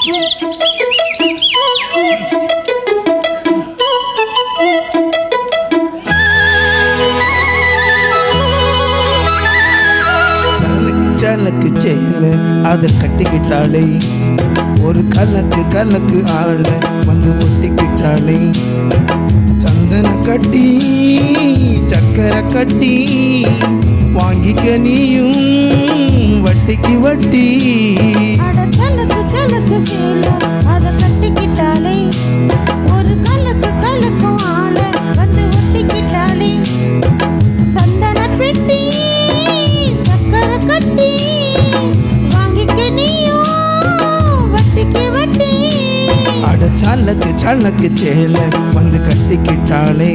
சலக்கு சலக்கு சேல அதை கட்டிக்கிட்டாளே. ஒரு கலக்கு கலக்கு ஆள வந்து ஒட்டிக்கிட்டாளே. சந்தன கட்டி சக்கரை கட்டி வாங்கிக்க நீயும் வட்டிக்கு வட்டி. அட சலக்கு சலக்கு சேல. அத ஒரு கலக்கு கலக்கும் வந்து சந்தன பெட்டி சக்கரை கட்டி வாங்கிக்க நீயும் வட்டிக்கு வட்டி. அட சலக்கு சலக்கு சேல வந்து கட்டிக்கிட்டாளே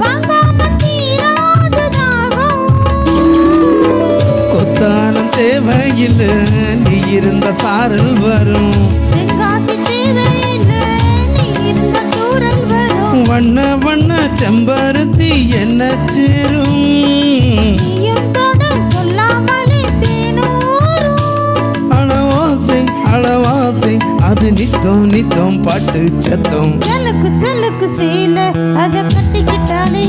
வாங்காம கொத்தாலும் தேவையில்லை நீ இருந்த சாரல் வரும். வண்ண வண்ண செம்பருத்தி என்ன சேரும் பாட்டு சத்தம். செலுக்கு செலுக்கு சீல அத கட்டிக்கிட்டாலே.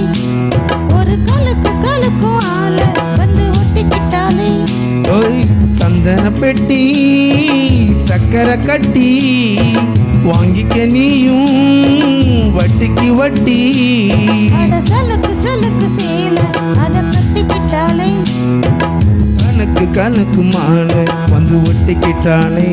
ஒரு கலுக்கு கலுக்கும் ஆள வந்து ஒட்டிக்கிட்டாலே. ஓய் சந்தன பெட்டி சக்கரை கட்டி வாங்கிக்க நீயும் வட்டிக்கு வட்டி. சலுக்கு சலுக்கு சீல அத கட்டிக்கிட்டாலே. கணக்கு கணக்கு மாலை வந்து ஒட்டிக்கிட்டாளே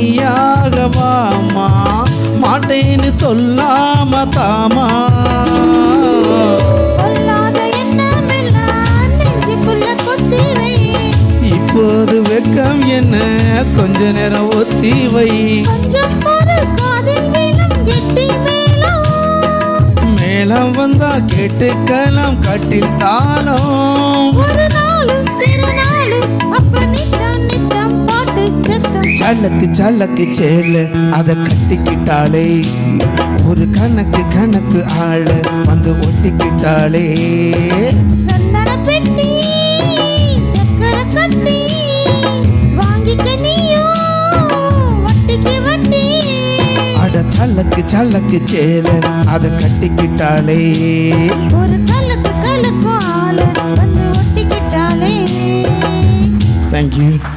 சொல்லாம நீயாகவாமா மாட்டேன்னு சொல்லாம தாமா. இப்போது வெக்கம் என்ன? கொஞ்ச நேரம் ஒத்தி வை. மேளம் வந்தா கேட்டுக்கலாம் கட்டில் தாளம். சலக்கு சலக்கு சேல அத கட்டிக்கிட்டாளே. ஒரு கணக்கு கணக்கு ஆள வந்து வட்டி. அட சலக்கு சலக்கு சேல அத கட்டிக்கிட்டாளே. ஒரு கலக்கு கலக்கும் ஆள வந்து ஒட்டிக்கிட்டாளே. தேங்க்யூ